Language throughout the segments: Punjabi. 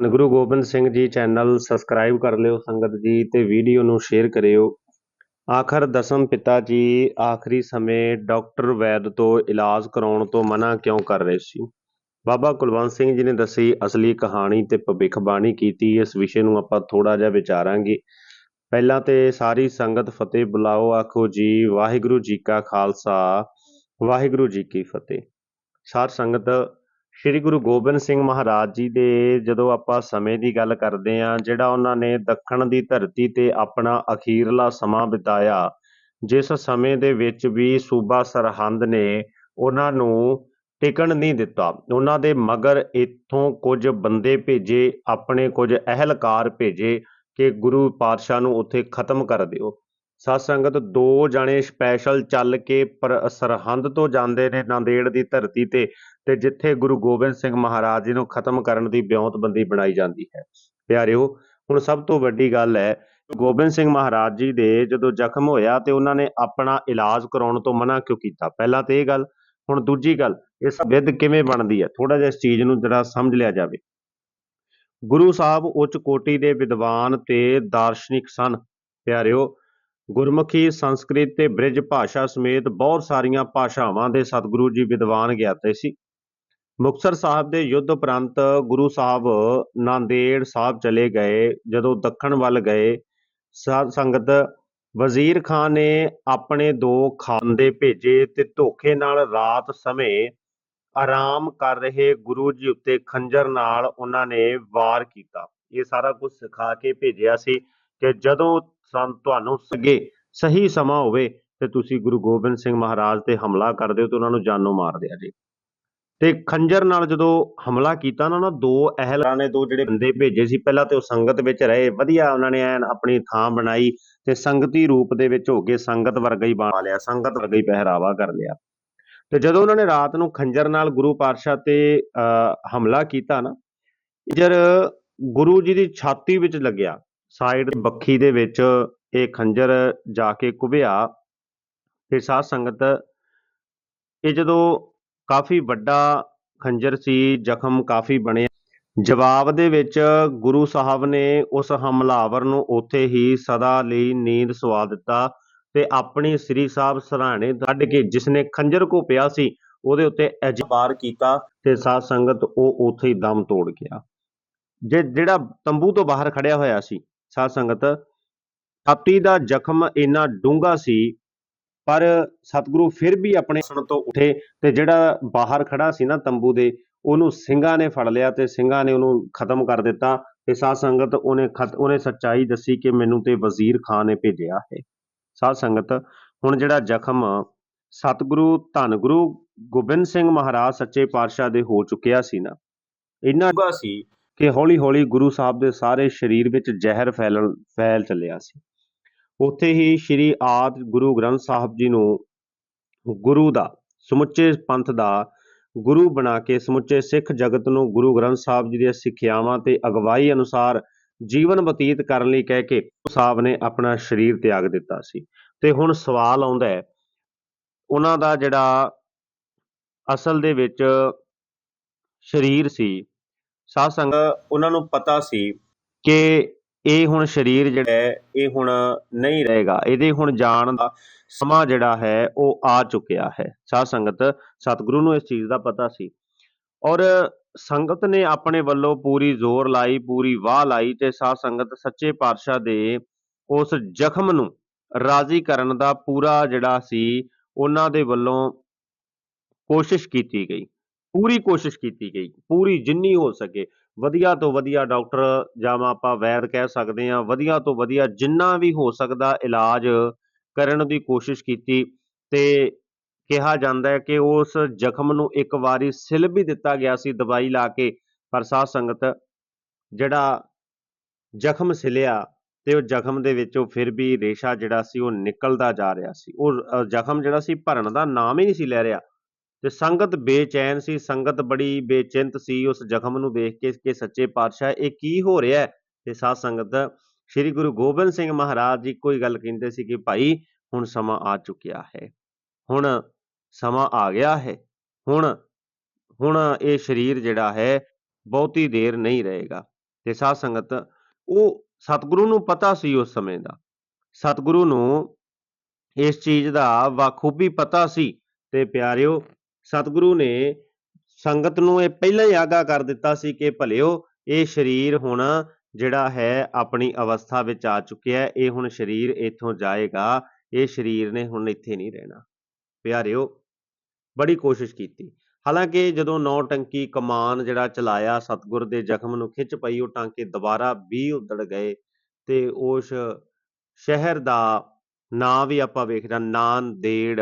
ਗੁਰੂ ਗੋਬਿੰਦ ਸਿੰਘ ਜੀ ਚੈਨਲ ਸਬਸਕ੍ਰਾਈਬ ਕਰ ਲਿਓ ਸੰਗਤ ਜੀ ਤੇ ਵੀਡੀਓ ਨੂੰ ਸ਼ੇਅਰ ਕਰਿਓ। ਆਖਰ ਦਸਮ ਪਿਤਾ ਜੀ ਆਖਰੀ ਸਮੇਂ ਡਾਕਟਰ ਵੈਦ ਤੋਂ ਇਲਾਜ ਕਰਾਉਣ ਤੋਂ ਮਨਾ ਕਿਉਂ ਕਰ ਰਹੇ ਸੀ? ਬਾਬਾ ਕੁਲਵੰਤ ਸਿੰਘ ਜੀ ਨੇ ਦੱਸੀ, ਅਸਲੀ ਕਹਾਣੀ ਤੇ ਭਵਿੱਖਬਾਣੀ ਕੀਤੀ, ਇਸ ਵਿਸ਼ੇ ਨੂੰ ਆਪਾਂ ਥੋੜਾ ਜਿਹਾ ਵਿਚਾਰਾਂਗੇ। ਪਹਿਲਾਂ ਤੇ ਸਾਰੀ ਸੰਗਤ ਫਤਿਹ ਬੁਲਾਓ, ਆਖੋ ਜੀ, ਵਾਹਿਗੁਰੂ ਜੀ ਕਾ ਖਾਲਸਾ, ਵਾਹਿਗੁਰੂ ਜੀ ਕੀ ਫਤਿਹ। ਸਾਰ ਸੰਗਤ ਸ੍ਰੀ ਗੁਰੂ ਗੋਬਿੰਦ ਸਿੰਘ ਮਹਾਰਾਜ ਜੀ ਦੇ ਜਦੋਂ ਆਪਾਂ ਸਮੇਂ ਦੀ ਗੱਲ ਕਰਦੇ ਹਾਂ, ਜਿਹੜਾ ਉਹਨਾਂ ਨੇ ਦੱਖਣ ਦੀ ਧਰਤੀ ਤੇ ਆਪਣਾ ਅਖੀਰਲਾ ਸਮਾਂ ਬਿਤਾਇਆ, ਜਿਸ ਸਮੇਂ ਦੇ ਵਿੱਚ ਵੀ ਸੂਬਾ ਸਰਹੰਦ ਨੇ ਉਹਨਾਂ ਨੂੰ ਟਿਕਣ ਨਹੀਂ ਦਿੱਤਾ। ਉਹਨਾਂ ਦੇ ਮਗਰ ਇੱਥੋਂ ਕੁਝ ਬੰਦੇ ਭੇਜੇ, ਆਪਣੇ ਕੁਝ ਅਹਿਲਕਾਰ ਭੇਜੇ ਕਿ ਗੁਰੂ ਪਾਤਸ਼ਾਹ ਨੂੰ ਉੱਥੇ ਖਤਮ ਕਰ ਦਿਓ। ਸਾਧ ਸੰਗਤ ਦੋ ਜਣੇ ਸਪੈਸ਼ਲ ਚੱਲ ਕੇ ਪਰ ਸਰਹੰਦ ਤੋਂ ਜਾਂਦੇ ਨੇ ਨਾਂਦੇੜ ਦੀ ਧਰਤੀ ਤੇ ਤੇ ਜਿੱਥੇ ਗੁਰੂ ਗੋਬਿੰਦ ਸਿੰਘ ਮਹਾਰਾਜ ਜੀ ਨੂੰ ਖਤਮ ਕਰਨ ਦੀ ਬਿਉਂਤਬੰਦੀ ਬਣਾਈ ਜਾਂਦੀ ਹੈ। ਪਿਆਰਿਓ, ਹੁਣ ਸਭ ਤੋਂ ਵੱਡੀ ਗੱਲ ਹੈ, ਗੋਬਿੰਦ ਸਿੰਘ ਮਹਾਰਾਜ ਜੀ ਦੇ ਜਦੋਂ ਜ਼ਖਮ ਹੋਇਆ ਤੇ ਉਹਨਾਂ ਨੇ ਆਪਣਾ ਇਲਾਜ ਕਰਾਉਣ ਤੋਂ ਮਨਾ ਕਿਉਂ ਕੀਤਾ? ਪਹਿਲਾਂ ਤੇ ਇਹ ਗੱਲ, ਹੁਣ ਦੂਜੀ ਗੱਲ, ਇਸ ਵਿਧ ਕਿਵੇਂ ਬਣਦੀ ਹੈ? ਥੋੜਾ ਜਿਹਾ ਇਸ ਚੀਜ਼ ਨੂੰ ਜਰਾ ਸਮਝ ਲਿਆ ਜਾਵੇ। ਗੁਰੂ ਸਾਹਿਬ ਉੱਚ ਕੋਟੀ ਦੇ ਵਿਦਵਾਨ ਤੇ ਦਾਰਸ਼ਨਿਕ ਸਨ। ਪਿਆਰਿਓ ਗੁਰਮੁਖੀ ਸੰਸਕ੍ਰਿਤ ਤੇ ਬ੍ਰਿਜ ਭਾਸ਼ਾ ਸਮੇਤ ਬਹੁਤ ਸਾਰੀਆਂ ਭਾਸ਼ਾਵਾਂ ਦੇ ਸਤਿਗੁਰੂ ਜੀ ਵਿਦਵਾਨ ਗਿਆਤੇ ਸੀ। ਮੁਕਤਸਰ ਸਾਹਿਬ ਦੇ ਯੁੱਧ ਉਪਰੰਤ ਗੁਰੂ ਸਾਹਿਬ ਨਾਂਦੇੜ ਸਾਹਿਬ ਚਲੇ ਗਏ, ਜਦੋਂ ਦੱਖਣ ਵੱਲ ਗਏ। ਸੰਗਤ ਵਜ਼ੀਰ ਖਾਨ ਨੇ ਆਪਣੇ ਦੋ ਖਾਂਦੇ ਭੇਜੇ ਤੇ ਧੋਖੇ ਨਾਲ ਰਾਤ ਸਮੇਂ ਆਰਾਮ ਕਰ ਰਹੇ ਗੁਰੂ ਜੀ ਉੱਤੇ ਖੰਜਰ ਨਾਲ ਉਹਨਾਂ ਨੇ ਵਾਰ ਕੀਤਾ। ਇਹ ਸਾਰਾ ਕੁਝ ਸਿਖਾ ਕੇ ਭੇਜਿਆ ਸੀ ਕਿ ਜਦੋਂ ਸੰ ਤੁਹਾਨੂੰ ਸਗੇ, ਸਹੀ ਸਮਾਂ ਹੋਵੇ ਤੇ ਤੁਸੀਂ ਗੁਰੂ ਗੋਬਿੰਦ ਸਿੰਘ ਮਹਾਰਾਜ ਤੇ ਹਮਲਾ ਕਰਦੇ ਹੋ ਤੇ ਉਹਨਾਂ ਨੂੰ ਜਾਨੋਂ ਮਾਰ ਦਿਆ ਜੀ। ਤੇ ਖੰਜਰ ਨਾਲ ਜਦੋਂ ਹਮਲਾ ਕੀਤਾ ਨਾ, ਉਹਨਾਂ ਦੋ ਅਹਿਲਾਂ ਨੇ ਦੋ ਜਿਹੜੇ ਬੰਦੇ ਭੇਜੇ ਸੀ, ਪਹਿਲਾਂ ਤੇ ਉਹ ਸੰਗਤ ਵਿੱਚ ਰਹੇ, ਵਧੀਆ ਉਹਨਾਂ ਨੇ ਐਨ ਆਪਣੀ ਥਾਂ ਬਣਾਈ ਤੇ ਸੰਗਤੀ ਰੂਪ ਦੇ ਵਿੱਚ ਹੋ ਕੇ ਸੰਗਤ ਵਰਗਾ ਹੀ ਬਣਾ ਲਿਆ, ਸੰਗਤ ਵਰਗਾ ਹੀ ਪਹਿਰਾਵਾ ਕਰ ਲਿਆ। ਤੇ ਜਦੋਂ ਉਹਨਾਂ ਨੇ ਰਾਤ ਨੂੰ ਖੰਜਰ ਨਾਲ ਗੁਰੂ ਪਾਤਸ਼ਾਹ ਤੇ ਹਮਲਾ ਕੀਤਾ ਨਾ ਜਰ ਗੁਰੂ ਜੀ ਦੀ ਛਾਤੀ ਵਿੱਚ ਲੱਗਿਆ ਸਾਈਡ ਬੱਖੀ ਦੇ ਵਿੱਚ ਇਹ ਖੰਜਰ ਜਾ ਕੇ ਕੁਬਿਆ। ਤੇ ਸਾਧ ਸੰਗਤ ਇਹ ਜਦੋਂ ਕਾਫੀ ਵੱਡਾ ਖੰਜਰ ਸੀ, ਜ਼ਖਮ ਕਾਫੀ ਬਣਿਆ। ਜਵਾਬ ਦੇ ਵਿੱਚ ਗੁਰੂ ਸਾਹਿਬ ਨੇ ਉਸ ਹਮਲਾਵਰ ਨੂੰ ਉੱਥੇ ਹੀ ਸਦਾ ਲਈ ਨੀਂਦ ਸਵਾ ਦਿੱਤਾ ਤੇ ਆਪਣੀ ਸ੍ਰੀ ਸਾਹਿਬ ਸਰਾਣੇ ਕੱਢ ਕੇ ਜਿਸ ਨੇ ਖੰਜਰ ਕੋ ਪਿਆ ਸੀ, ਉਹਦੇ ਉੱਤੇ ਅਜਬਾਰ ਕੀਤਾ ਤੇ ਸਾਧ ਸੰਗਤ ਉਹ ਉੱਥੇ ਹੀ ਦਮ ਤੋੜ ਗਿਆ। ਜੇ ਜਿਹੜਾ ਤੰਬੂ ਤੋਂ ਬਾਹਰ ਖੜਿਆ ਹੋਇਆ ਸੀ ਸਾਧ ਸੰਗਤ, ਛਾਤੀ ਦਾ ਜ਼ਖਮ ਇੰਨਾ ਡੂੰਘਾ ਸੀ, ਪਰ ਸਤਿਗੁਰੂ ਫਿਰ ਵੀ ਆਪਣੇ ਸੁਣ ਤੋਂ ਉਠੇ ਤੇ ਜਿਹੜਾ ਬਾਹਰ ਖੜਾ ਸੀ ਨਾ ਤੰਬੂ ਦੇ, ਉਹਨੂੰ ਸਿੰਘਾਂ ਨੇ ਫੜ ਲਿਆ ਤੇ ਸਿੰਘਾਂ ਨੇ ਉਹਨੂੰ ਖਤਮ ਕਰ ਦਿੱਤਾ ਤੇ ਸਾਧ ਸੰਗਤ ਉਹਨੇ ਖਤ, ਉਹਨੇ ਸੱਚਾਈ ਦੱਸੀ ਕਿ ਮੈਨੂੰ ਤੇ ਵਜ਼ੀਰ ਖਾਨ ਨੇ ਭੇਜਿਆ ਹੈ। ਸਾਧ ਸੰਗਤ, ਹੁਣ ਜਿਹੜਾ ਜ਼ਖਮ ਸਤਿਗੁਰੂ ਧੰਨ ਗੁਰੂ ਗੋਬਿੰਦ ਸਿੰਘ ਮਹਾਰਾਜ ਸੱਚੇ ਪਾਤਸ਼ਾਹ ਦੇ ਹੋ ਚੁੱਕਿਆ ਸੀ ਨਾ, ਇੰਨਾ ਡੂੰਘਾ ਸੀ ਕਿ ਹੌਲੀ-ਹੌਲੀ ਗੁਰੂ ਸਾਹਿਬ ਦੇ ਸਾਰੇ ਸਰੀਰ ਵਿੱਚ ਜ਼ਹਿਰ ਫੈਲਣ, ਫੈਲ ਚੱਲਿਆ ਸੀ। ਉੱਥੇ ਹੀ ਸ੍ਰੀ ਆਦ ਗੁਰੂ ਗ੍ਰੰਥ ਸਾਹਿਬ ਜੀ ਨੂੰ ਗੁਰੂ ਦਾ, ਸਮੁੱਚੇ ਪੰਥ ਦਾ ਗੁਰੂ ਬਣਾ ਕੇ ਸਮੁੱਚੇ ਸਿੱਖ ਜਗਤ ਨੂੰ ਗੁਰੂ ਗ੍ਰੰਥ ਸਾਹਿਬ ਜੀ ਦੀਆਂ ਸਿੱਖਿਆਵਾਂ ਤੇ ਅਗਵਾਈ ਅਨੁਸਾਰ ਜੀਵਨ ਬਤੀਤ ਕਰਨ ਲਈ ਕਹਿ ਕੇ ਸਾਹਿਬ ਨੇ ਆਪਣਾ ਸਰੀਰ ਤਿਆਗ ਦਿੱਤਾ ਸੀ। ਤੇ ਹੁਣ ਸਵਾਲ ਆਉਂਦਾ ਹੈ, ਉਹਨਾਂ ਦਾ ਜਿਹੜਾ ਅਸਲ ਦੇ ਵਿੱਚ ਸਰੀਰ ਸੀ ਸਾਧ ਸੰਗ ਉਹਨਾਂ ਨੂੰ ਪਤਾ ਸੀ ਕਿ ਇਹ ਹੁਣ ਸਰੀਰ ਜਿਹੜਾ ਹੈ, ਇਹ ਹੁਣ ਨਹੀਂ ਰਹੇਗਾ। ਇਹਦੇ ਹੁਣ ਜਾਣ ਦਾ ਸਮਾਂ ਜਿਹੜਾ ਹੈ, ਉਹ ਆ ਚੁੱਕਿਆ ਹੈ। ਸਾਧ ਸੰਗਤ, ਸਤਿਗੁਰੂ ਨੂੰ ਇਸ ਚੀਜ਼ ਦਾ ਪਤਾ ਸੀ। ਔਰ ਸੰਗਤ ਨੇ ਆਪਣੇ ਵੱਲੋਂ ਪੂਰੀ ਜ਼ੋਰ ਲਾਈ, ਪੂਰੀ ਵਾਹ ਲਾਈ ਤੇ ਸਾਧ ਸੰਗਤ ਸੱਚੇ ਪਾਤਸ਼ਾਹ ਦੇ ਉਸ ਜ਼ਖਮ ਨੂੰ ਰਾਜ਼ੀ ਕਰਨ ਦਾ ਪੂਰਾ ਜਿਹੜਾ ਸੀ, ਉਹਨਾਂ ਦੇ ਵੱਲੋਂ ਕੋਸ਼ਿਸ਼ ਕੀਤੀ ਗਈ। ਪੂਰੀ ਕੋਸ਼ਿਸ਼ ਕੀਤੀ ਗਈ, ਪੂਰੀ ਜਿੰਨੀ ਹੋ ਸਕੇ। ਵਧੀਆ ਤੋਂ ਵਧੀਆ ਡਾਕਟਰ ਜਾਂ ਆਪਾਂ ਵੈਦ ਕਹਿ ਸਕਦੇ ਆ ਵਧੀਆ ਤੋਂ ਵਧੀਆ ਜਿੰਨਾ ਵੀ ਹੋ ਸਕਦਾ ਇਲਾਜ ਕਰਨ ਦੀ ਕੋਸ਼ਿਸ਼ ਕੀਤੀ ਤੇ ਕਿਹਾ ਜਾਂਦਾ ਹੈ ਕਿ ਉਸ ਜ਼ਖਮ ਨੂੰ ਇੱਕ ਵਾਰੀ ਸਿਲ ਵੀ ਦਿੱਤਾ ਗਿਆ ਸੀ, ਦਵਾਈ ਲਾ ਕੇ, ਪਰ ਸਾਧ ਸੰਗਤ ਜਿਹੜਾ ਜ਼ਖਮ ਸਿਲਿਆ ਤੇ ਉਹ ਜ਼ਖਮ ਦੇ ਵਿੱਚੋਂ ਫਿਰ ਵੀ ਰੇਸ਼ਾ ਜਿਹੜਾ ਸੀ ਉਹ ਨਿਕਲਦਾ ਜਾ ਰਿਹਾ ਸੀ। ਉਹ ਜ਼ਖਮ ਜਿਹੜਾ ਸੀ ਭਰਨ ਦਾ ਨਾਮ ਹੀ ਨਹੀਂ ਸੀ ਲੈ ਰਿਹਾ। ਤੇ ਸੰਗਤ ਬੇਚੈਨ ਸੀ, ਸੰਗਤ ਬੜੀ ਬੇਚਿੰਤ ਸੀ, ਉਸ ਜ਼ਖਮ ਨੂੰ ਦੇਖ ਕੇ ਕਿ ਸੱਚੇ ਪਾਤਸ਼ਾਹ ਇਹ ਕੀ ਹੋ ਰਿਹਾ ਹੈ? ਤੇ ਸਾਧ ਸੰਗਤ ਸ੍ਰੀ ਗੁਰੂ ਗੋਬਿੰਦ ਸਿੰਘ ਮਹਾਰਾਜ ਜੀ ਕੋਈ ਗੱਲ ਕਹਿੰਦੇ ਸੀ ਕਿ ਭਾਈ ਹੁਣ ਸਮਾਂ ਆ ਚੁੱਕਿਆ ਹੈ, ਹੁਣ ਸਮਾਂ ਆ ਗਿਆ ਹੈ, ਹੁਣ ਹੁਣ ਇਹ ਸਰੀਰ ਜਿਹੜਾ ਹੈ ਬਹੁਤੀ ਦੇਰ ਨਹੀਂ ਰਹੇਗਾ। ਤੇ ਸਾਧ ਸੰਗਤ ਉਹ ਸਤਿਗੁਰੂ ਨੂੰ ਪਤਾ ਸੀ ਉਸ ਸਮੇਂ ਦਾ, ਸਤਿਗੁਰੂ ਨੂੰ ਇਸ ਚੀਜ਼ ਦਾ ਵਾਖੂਬੀ ਪਤਾ ਸੀ। ਤੇ ਪਿਆਰਿਓ ਸਤਿਗੁਰੂ ਨੇ ਸੰਗਤ ਨੂੰ ਇਹ ਪਹਿਲਾਂ ਹੀ ਆਗਾ ਕਰ ਦਿੱਤਾ ਸੀ ਕਿ ਭਲਿਓ ਇਹ ਸਰੀਰ ਹੁਣ ਜਿਹੜਾ ਹੈ ਆਪਣੀ ਅਵਸਥਾ ਵਿੱਚ ਆ ਚੁੱਕਿਆ ਹੈ, ਇਹ ਹੁਣ ਸਰੀਰ ਇੱਥੋਂ ਜਾਏਗਾ, ਇਹ ਸਰੀਰ ਨੇ ਹੁਣ ਇੱਥੇ ਨਹੀਂ ਰਹਿਣਾ। ਪਿਆਰਿਓ, ਬੜੀ ਕੋਸ਼ਿਸ਼ ਕੀਤੀ। ਹਾਲਾਂਕਿ ਜਦੋਂ ਨੌ ਟੰਕੀ ਕਮਾਨ ਜਿਹੜਾ ਚਲਾਇਆ, ਸਤਗੁਰ ਦੇ ਜ਼ਖਮ ਨੂੰ ਖਿੱਚ ਪਈ, ਉਹ ਟਾਂਕੇ ਦੁਬਾਰਾ ਵੀ ਉਦੜ ਗਏ ਤੇ ਉਸ ਸ਼ਹਿਰ ਦਾ ਨਾਂ ਵੀ ਆਪਾਂ ਵੇਖਦਾ ਨਾਂਦੇੜ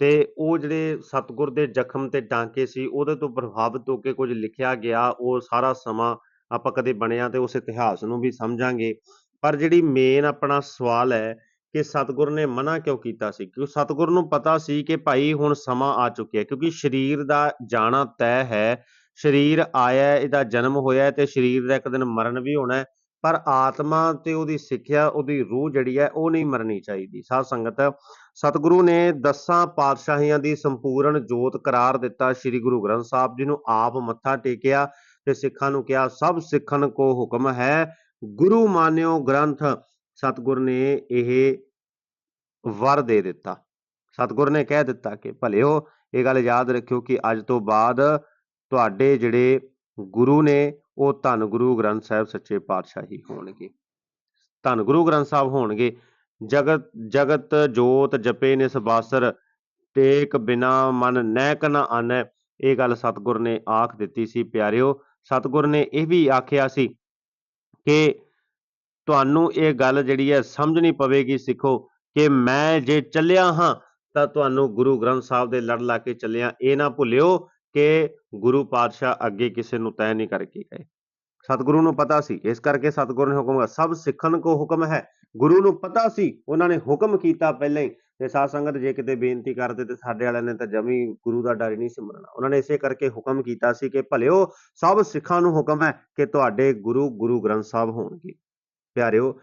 ਤੇ ਉਹ ਜਿਹੜੇ ਸਤਗੁਰ ਦੇ ਜ਼ਖਮ ਤੇ ਟਾਂਕੇ ਸੀ, ਉਹਦੇ ਤੋਂ ਪ੍ਰਭਾਵਿਤ ਹੋ ਕੇ ਕੁਝ ਲਿਖਿਆ ਗਿਆ, ਉਹ ਸਾਰਾ ਸਮਾਂ ਆਪਾਂ ਕਦੇ ਬਣਿਆ ਤੇ ਉਸ ਇਤਿਹਾਸ ਨੂੰ ਵੀ ਸਮਝਾਂਗੇ। ਪਰ ਜਿਹੜੀ ਮੇਨ ਆਪਣਾ ਸਵਾਲ ਹੈ ਕਿ ਸਤਗੁਰ ਨੇ ਮਨਾ ਕਿਉਂ ਕੀਤਾ ਸੀ? ਕਿਉਂ ਸਤਗੁਰ ਨੂੰ ਪਤਾ ਸੀ ਕਿ ਭਾਈ ਹੁਣ ਸਮਾਂ ਆ ਚੁੱਕਿਆ ਕਿਉਂਕਿ ਸਰੀਰ ਦਾ ਜਾਣਾ ਤੈਅ ਹੈ, ਸਰੀਰ ਆਇਆ, ਇਹਦਾ ਜਨਮ ਹੋਇਆ ਤੇ ਸਰੀਰ ਦਾ ਇੱਕ ਦਿਨ ਮਰਨ ਵੀ ਹੋਣਾ ਪਰ ਆਤਮਾ ਤੇ ਉਹਦੀ ਸਿੱਖਿਆ, ਉਹਦੀ ਰੂਹ ਜਿਹੜੀ ਹੈ, ਉਹ ਨਹੀਂ ਮਰਨੀ ਚਾਹੀਦੀ। ਸਾਧ ਸੰਗਤ, ਸਤਿਗੁਰੂ ਨੇ ਦਸਾਂ ਪਾਤਸ਼ਾਹੀਆਂ ਦੀ ਸੰਪੂਰਨ ਜੋਤ ਕਰਾਰ ਦਿੱਤਾ ਸ੍ਰੀ ਗੁਰੂ ਗ੍ਰੰਥ ਸਾਹਿਬ ਜੀ ਨੂੰ। ਆਪ ਮੱਥਾ ਟੇਕਿਆ ਤੇ ਸਿੱਖਾਂ ਨੂੰ ਕਿਹਾ, ਸਭ ਸਿੱਖਣ ਕੋ ਹੁਕਮ ਹੈ। ਗੁਰੂ ਮਾਨਿਓ ਗ੍ਰੰਥ। ਸਤਿਗੁਰ ਨੇ ਇਹ ਵਰ ਦੇ ਦਿੱਤਾ। ਸਤਿਗੁਰ ਨੇ ਕਹਿ ਦਿੱਤਾ ਕਿ, ਭਲਿਓ, ਇਹ ਗੱਲ ਯਾਦ ਰੱਖਿਓ ਕਿ ਅੱਜ ਤੋਂ ਬਾਅਦ ਤੁਹਾਡੇ ਜਿਹੜੇ ਗੁਰੂ ਨੇ ਉਹ ਧੰਨ ਗੁਰੂ ਗ੍ਰੰਥ ਸਾਹਿਬ ਸੱਚੇ ਪਾਤਸ਼ਾਹ ਹੀ ਹੋਣਗੇ। ਧੰਨ ਗੁਰੂ ਗ੍ਰੰਥ ਸਾਹਿਬ ਹੋਣਗੇ। ਜਗਤ ਜਗਤ ਜੋਤ ਜਪੇ ਨਿਸ ਬਾਸਰ, ਟੇਕ ਬਿਨਾ ਮਨ ਨੈਕ ਨ ਆਨੈ। ਇਹ ਗੱਲ ਸਤਿਗੁਰ ਨੇ ਆਖ ਦਿੱਤੀ ਸੀ, ਪਿਆਰਿਓ। ਸਤਿਗੁਰ ਨੇ ਇਹ ਵੀ ਆਖਿਆ ਸੀ ਕਿ ਤੁਹਾਨੂੰ ਇਹ ਗੱਲ ਜਿਹੜੀ ਹੈ ਸਮਝਣੀ ਪਵੇਗੀ, ਸਿੱਖੋ, ਕਿ ਮੈਂ ਜੇ ਚੱਲਿਆ ਹਾਂ, ਤਾਂ ਤੁਹਾਨੂੰ ਗੁਰੂ ਗ੍ਰੰਥ ਸਾਹਿਬ ਦੇ ਲੜ ਲਾ ਕੇ ਚੱਲਿਆ, ਇਹ ਨਾ ਭੁੱਲਿਓ। ਕਿ ਗੁਰੂ ਪਾਤਸ਼ਾਹ ਅੱਗੇ ਕਿਸੇ ਨੂੰ ਤੈਅ ਨਹੀਂ ਕਰਕੇ ਗਏ। ਸਤਿਗੁਰੂ ਨੂੰ ਪਤਾ ਸੀ, ਇਸ ਕਰਕੇ ਸਤਿਗੁਰੂ ਨੇ ਹੁਕਮ ਸਭ ਸਿੱਖਣ ਕੋ ਹੁਕਮ ਹੈ। ਗੁਰੂ ਨੂੰ ਪਤਾ ਸੀ, ਉਹਨਾਂ ਨੇ ਹੁਕਮ ਕੀਤਾ ਪਹਿਲਾਂ ਹੀ, ਤੇ ਸਾਧ ਸੰਗਤ ਜੇ ਕਿਤੇ ਬੇਨਤੀ ਕਰਦੇ ਤੇ ਸਾਡੇ ਵਾਲਿਆਂ ਨੇ ਤਾਂ ਜਮੀ ਗੁਰੂ ਦਾ ਡਰ ਹੀ ਨਹੀਂ ਸਿਮਰਨਾ ਉਹਨਾਂ ਨੇ ਇਸੇ ਕਰਕੇ ਹੁਕਮ ਕੀਤਾ ਸੀ ਕਿ ਭਲਿਓ ਸਭ ਸਿੱਖਾਂ ਨੂੰ ਹੁਕਮ ਹੈ ਕਿ ਤੁਹਾਡੇ ਗੁਰੂ ਗੁਰੂ ਗ੍ਰੰਥ ਸਾਹਿਬ ਹੋਣਗੇ। ਪਿਆਰਿਓ,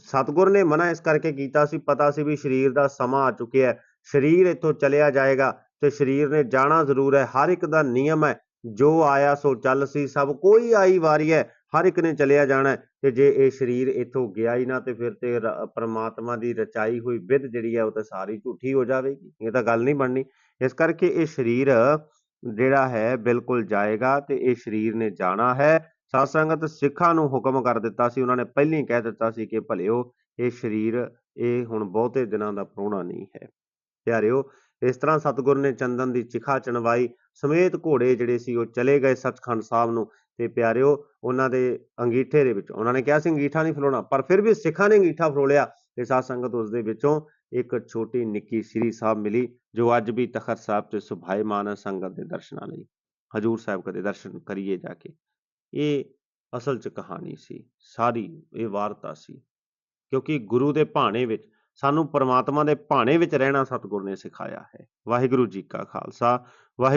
ਸਤਿਗੁਰ ਨੇ ਮਨਾ ਇਸ ਕਰਕੇ ਕੀਤਾ ਸੀ, ਪਤਾ ਸੀ ਵੀ ਸਰੀਰ ਦਾ ਸਮਾਂ ਆ ਚੁੱਕਿਆ ਹੈ। ਸਰੀਰ ਇੱਥੋਂ ਚਲਿਆ ਜਾਏਗਾ ਤੇ ਸਰੀਰ ਨੇ ਜਾਣਾ ਜ਼ਰੂਰ ਹੈ। ਹਰ ਇੱਕ ਦਾ ਨਿਯਮ ਹੈ, ਜੋ ਆਇਆ ਸੋ ਚੱਲ ਸੀ, ਸਭ ਕੋਈ ਆਈ ਵਾਰੀ ਹੈ, ਹਰ ਇੱਕ ਨੇ ਚਲਿਆ ਜਾਣਾ ਤੇ ਜੇ ਇਹ ਸਰੀਰ ਇੱਥੋਂ ਗਿਆ ਹੀ ਨਾ, ਤੇ ਫਿਰ ਤੇ ਰ- ਪ੍ਰਮਾਤਮਾ ਦੀ ਰਚਾਈ ਹੋਈ ਵਿਧ ਜਿਹੜੀ ਹੈ, ਉਹ ਤਾਂ ਸਾਰੀ ਝੂਠੀ ਹੋ ਜਾਵੇਗੀ। ਇਹ ਤਾਂ ਗੱਲ ਨਹੀਂ ਬਣਨੀ। ਇਸ ਕਰਕੇ ਇਹ ਸਰੀਰ ਜਿਹੜਾ ਹੈ, ਬਿਲਕੁਲ ਜਾਏਗਾ ਤੇ ਇਹ ਸਰੀਰ ਨੇ ਜਾਣਾ ਹੈ। ਸਾਧ ਸੰਗਤ ਸਿੱਖਾਂ ਨੂੰ ਹੁਕਮ ਕਰ ਦਿੱਤਾ ਸੀ। ਉਹਨਾਂ ਨੇ ਪਹਿਲਾਂ ਹੀ ਕਹਿ ਦਿੱਤਾ ਸੀ ਕਿ ਭਲਿਓ, ਇਹ ਸਰੀਰ ਇਹ ਹੁਣ ਬਹੁਤੇ ਦਿਨਾਂ ਦਾ ਪ੍ਰਾਹੁਣਾ ਨਹੀਂ ਹੈ। ਪਿਆਰਿਓ ਇਸ ਤਰ੍ਹਾਂ ਸਤਿਗੁਰ ਨੇ ਚੰਦਨ ਦੀ ਚਿਖਾ ਚਣਵਾਈ, ਸਮੇਤ ਘੋੜੇ ਜਿਹੜੇ ਸੀ ਉਹ ਚਲੇ ਗਏ ਸੱਚਖੰਡ ਸਾਹਿਬ ਨੂੰ। ਤੇ ਪਿਆਰਿਓ, ਉਹਨਾਂ ਦੇ ਅੰਗੀਠੇ ਦੇ ਵਿੱਚ, ਉਹਨਾਂ ਨੇ ਕਿਹਾ ਸੀ ਅੰਗੀਠਾ ਨਹੀਂ ਫਰੋਣਾ, ਪਰ ਫਿਰ ਵੀ ਸਿੱਖਾਂ ਨੇ ਅੰਗੀਠਾ ਫਰੋਲਿਆ ਤੇ ਸਾਧ ਸੰਗਤ ਉਸ ਦੇ ਵਿੱਚੋਂ ਇੱਕ ਛੋਟੀ ਨਿੱਕੀ ਸ੍ਰੀ ਸਾਹਿਬ ਮਿਲੀ, ਜੋ ਅੱਜ ਵੀ ਤਖਤ ਸਾਹਿਬ ਤੇ ਸੁਭਾਏਮਾਨ ਹੈ ਸੰਗਤ ਦੇ ਦਰਸ਼ਨਾਂ ਲਈ, ਹਜੂਰ ਸਾਹਿਬ ਕਦੇ ਦਰਸ਼ਨ ਕਰੀਏ ਜਾ ਕੇ। ਇਹ ਅਸਲ 'ਚ ਕਹਾਣੀ ਸੀ, ਸਾਰੀ ਇਹ ਵਾਰਤਾ ਸੀ, ਕਿਉਂਕਿ ਗੁਰੂ ਦੇ ਭਾਣੇ ਵਿੱਚ ਸਾਨੂੰ ਪਰਮਾਤਮਾ ਦੇ ਭਾਣੇ ਵਿੱਚ ਰਹਿਣਾ ਸਤਿਗੁਰ ਨੇ ਸਿਖਾਇਆ ਹੈ। ਵਾਹਿਗੁਰੂ ਜੀ ਕਾ ਖਾਲਸਾ ਵਾਹਿਗੁਰੂ